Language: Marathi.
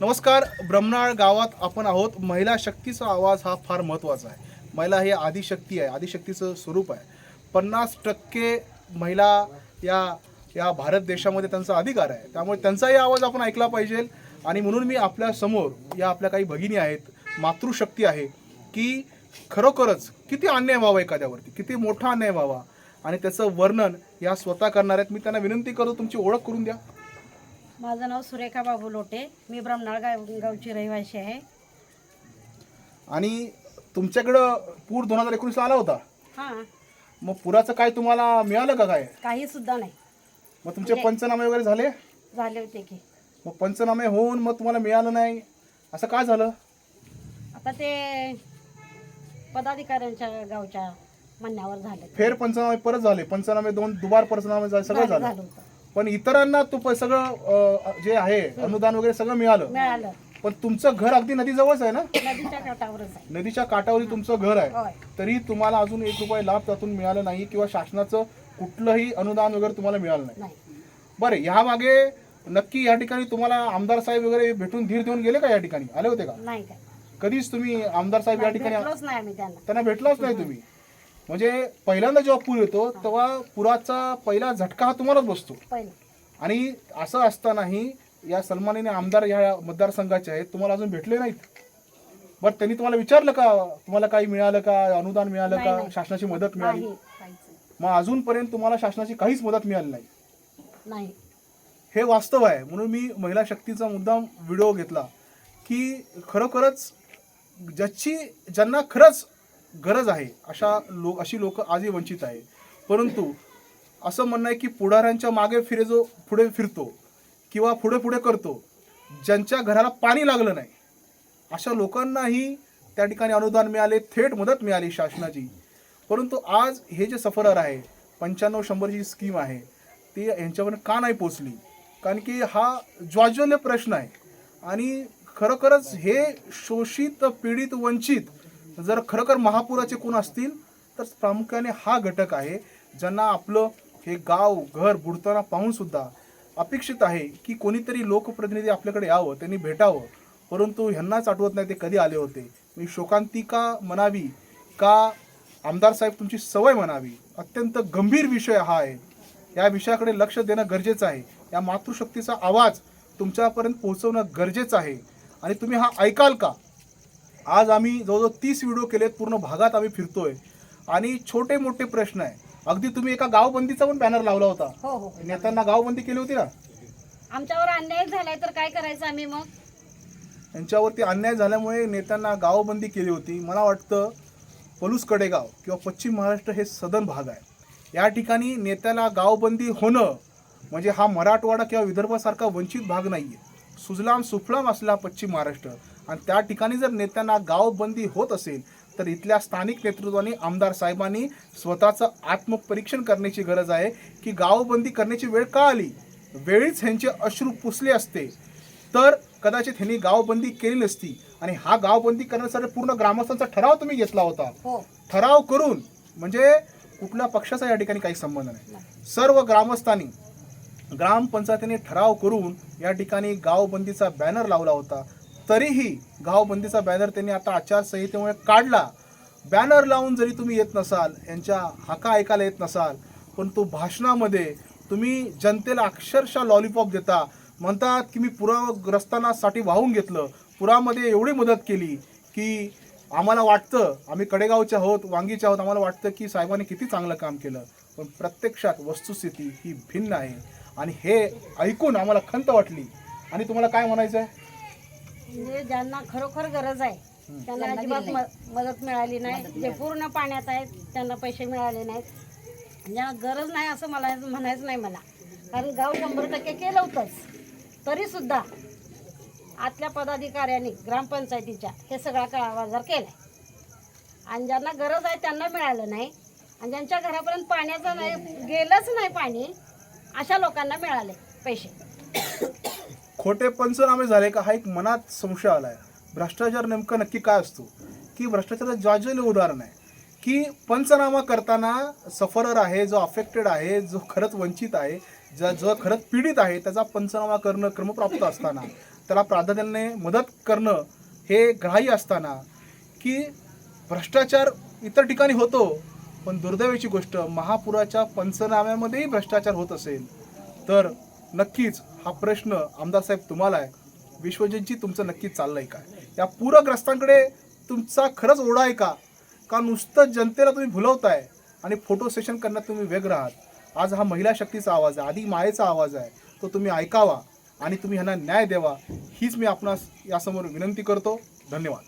नमस्कार ब्रह्मनाळ गावात आपण आहोत. महिला शक्तीचा आवाज हा फार महत्त्वाचा आहे. महिला हे आदिशक्ती आहे. आदिशक्तीचं स्वरूप आहे. पन्नास टक्के महिला या या भारत देशामध्ये त्यांचा अधिकार आहे. त्यामुळे त्यांचाही आवाज आपण ऐकला पाहिजे. आणि म्हणून मी आपल्यासमोर या आपल्या काही भगिनी आहेत मातृशक्ती आहे की खरोखरच किती अन्याय व्हावा एखाद्यावरती? किती मोठा अन्याय व्हावा? आणि त्याचं वर्णन या स्वतः करणार आहेत मी त्यांना विनंती करतो तुमची ओळख करून द्या. माझं नाव सुरेखा बाबू लोटे. मी ब्रह्मनाळ गाव गावची रहिवासी आहे. आणि तुमच्याकडं पूर दोन हजार एकोणीसला आला होता. हां. मग पुराचं काय तुम्हाला मिळालं का काय? काही सुद्धा नाही. मग तुमचे पंचनामे वगैरे झाले? झाले होते की. मग पंचनामे होऊन मग तुम्हाला मिळालं नाही. असं का झालं? आता ते पदाधिकाऱ्यांच्या गावच्या म्हणण्यावर झालं. फेर पंचनामे परत झाले. पंचनामे दोन दुबार पंचनामे झाले सगळं झालं. झालं होतं. पण इतरांना तू सगळं जे आहे अनुदान वगैरे सगळं मिळालं. पण तुमचं घर अगदी नदीजवळच आहे ना? नदीच्या काठावरच आहे. नदीच्या काठावरी तुमचं घर आहे. तरी तुम्हाला अजून एक रुपये लाभ त्यातून मिळाला नाही किंवा शासनाचं कुठलंही अनुदान वगैरे तुम्हाला मिळालं नाही. बरं ह्या मागे नक्की या ठिकाणी तुम्हाला आमदार साहेब वगैरे भेटून धीर देऊन गेले का या ठिकाणी? आले होते का? कधीच तुम्ही आमदार साहेब या ठिकाणी त्यांना. भेटलाच नाही तुम्ही? म्हणजे पहिल्यांदा जेव्हा पूर येतो तेव्हा पुराचा पहिला झटका हा तुम्हालाच बसतो. पहिलं. आणि असं असतानाही या सलमानीने आमदार या मतदारसंघाचे आहेत तुम्हाला अजून भेटले नाहीत. बरं त्यांनी तुम्हाला विचारलं का? तुम्हाला काही मिळालं का? अनुदान मिळालं का. शासनाची मदत मिळाली. मग अजूनपर्यंत तुम्हाला शासनाची काहीच मदत मिळाली नाही. नाही. हे वास्तव आहे. म्हणून मी महिला शक्तीचा मुद्दाम व्हिडिओ घेतला की खरोखरच ज्याची ज्यांना खरंच गरज आहे. अशा लोक अशी लोक आजही वंचित आहे परंतु असं म्हणणं आहे की पुढाऱ्यांच्या मागे फिरे जो पुढे फिरतो किंवा पुढे पुढे करतो ज्यांच्या घराला पाणी लागलं नाही अशा लोकांनाही त्या ठिकाणी अनुदान मिळाले थेट मदत मिळाली शासनाची. परंतु आज हे जे सफरर आहे पंच्याण्णव शंभरची स्कीम आहे ती यांच्यापर्यंत का नाही पोचली? कारण की हा ज्वाज्वल्य प्रश्न आहे. आणि खरोखरच हे शोषित पीडित वंचित जर खरोखर महापुराचे कोण असतील तर प्रामुख्याने हा घटक आहे ज्यांना आपलं हे गाव घर बुडताना पाहून सुद्धा अपेक्षित आहे की कोणीतरी लोकप्रतिनिधी आपल्याकडे यावं त्यांनी भेटावं. परंतु ह्यांनाच आठवत नाही ते कधी आले होते. मी शोकांतिका म्हणावी का? आमदार साहेब तुमची सवय म्हणावी. अत्यंत गंभीर विषय हा आहे. या विषयाकडे लक्ष देणं गरजेचं आहे. या मातृशक्तीचा आवाज तुमच्यापर्यंत पोहोचवणं गरजेचं आहे. आणि तुम्ही हा ऐकाल का? आज आम्ही जवळजवळ तीस व्हिडिओ केलेत पूर्ण भागात आम्ही फिरतोय. आणि छोटे मोठे प्रश्न आहे. अगदी तुम्ही एका गावबंदीचा पण बॅनर लावला होता. हो हो. नेत्यांना गावबंदी केली होती ना? आमच्यावर अन्याय झालाय तर काय करायचं आम्ही मग? यांच्यावरती अन्याय झाल्यामुळे नेत्यांना गावबंदी केली होती. मला वाटतं पलूस कडेगाव किंवा पश्चिम महाराष्ट्र हे सदन भाग आहे. या ठिकाणी नेत्याला गावबंदी होणं म्हणजे हा मराठवाडा किंवा विदर्भासारखा वंचित भाग नाही आहे सुजलाम सुफलाम असला पश्चिम महाराष्ट्र. आणि त्या ठिकाणी जर नेत्यांना गावबंदी होत असेल तर इथल्या स्थानिक नेतृत्वाने आमदार साहेबांनी स्वतःचं आत्मपरीक्षण करण्याची गरज आहे की गावबंदी करण्याची वेळ का आली? वेळीच ह्यांचे अश्रू पुसले असते. तर कदाचित ह्यांनी गावबंदी केली नसती आणि हा गावबंदी करण्यासाठी पूर्ण ग्रामस्थांचा ठराव तुम्ही घेतला होता. हो. ठराव करून म्हणजे कुठल्या पक्षाचा या ठिकाणी काही संबंध नाही. सर्व ग्रामस्थांनी ग्रामपंचायतीने ठराव करून या ठिकाणी गावबंदीचा बॅनर लावला होता. तरीही गावबंदीचा बॅनर त्यांनी आता आचारसंहितेमुळे काढला. बॅनर लावून जरी तुम्ही येत नसाल यांच्या हाका ऐकायला येत नसाल पण तो भाषणामध्ये तुम्ही जनतेला अक्षरशः लॉलीपॉप देता. म्हणतात की मी पुराग्रस्तांनासाठी वाहून घेतलं. पुरामध्ये एवढी मदत केली की आम्हाला वाटतं आम्ही कडेगावचे आहोत वांगीचे आहोत आम्हाला वाटतं की साहेबांनी किती चांगलं काम केलं. पण प्रत्यक्षात वस्तुस्थिती ही भिन्न आहे. आणि हे ऐकून आम्हाला खंत वाटली. आणि तुम्हाला काय म्हणायचं आहे म्हणजे ज्यांना खरोखर गरज आहे त्यांना अजिबात म- मदत मिळाली नाही. जे पूर्ण पाण्यात आहेत त्यांना पैसे मिळाले नाहीत. ज्यांना गरज नाही असं मला म्हणायचं नाही मला. कारण गाव शंभर टक्के केलं होतंच. तरी सुद्धा आतल्या पदाधिकाऱ्यांनी ग्रामपंचायतीच्या हे सगळा काळा बाजार केलाय. आणि ज्यांना गरज आहे त्यांना मिळालं नाही. आणि ज्यांच्या घरापर्यंत पाण्याचं नाही गेलंच नाही पाणी अशा लोकांना मिळाले पैसे. खोटे पंचनामे झाले का हा एक मनात संशय आला आहे भ्रष्टाचार नेमकं नक्की काय असतो? की भ्रष्टाचाराचं जाजलेलं उदाहरण आहे की पंचनामा करताना सफरर आहे जो अफेक्टेड आहे जो खरंच वंचित आहे ज्या जो खरंच पीडित आहे त्याचा पंचनामा करणं क्रमप्राप्त असताना त्याला प्राधान्याने मदत करणं हे ग्राह्य असताना की भ्रष्टाचार इतर ठिकाणी होतो पण दुर्दैवाची गोष्ट महापुराच्या पंचनाम्यामध्येही भ्रष्टाचार होत असेल. तर नक्कीच हा प्रश्न आमदार साहेब तुम्हाला आहे. विश्वजितजी तुमचं नक्कीच आहे का? या पूरग्रस्तांकडे तुमचा खरंच ओढा आहे का? का नुसतं जनतेला तुम्ही भुलवताय आणि फोटो सेशन करण्यात तुम्ही वेग आहात? आज हा महिला शक्तीचा आवाज आहे आधी मायेचा आवाज आहे. तो तुम्ही ऐकावा आणि तुम्ही ह्यांना न्याय द्यावा. हीच मी आपणास यासमोर विनंती करतो. धन्यवाद.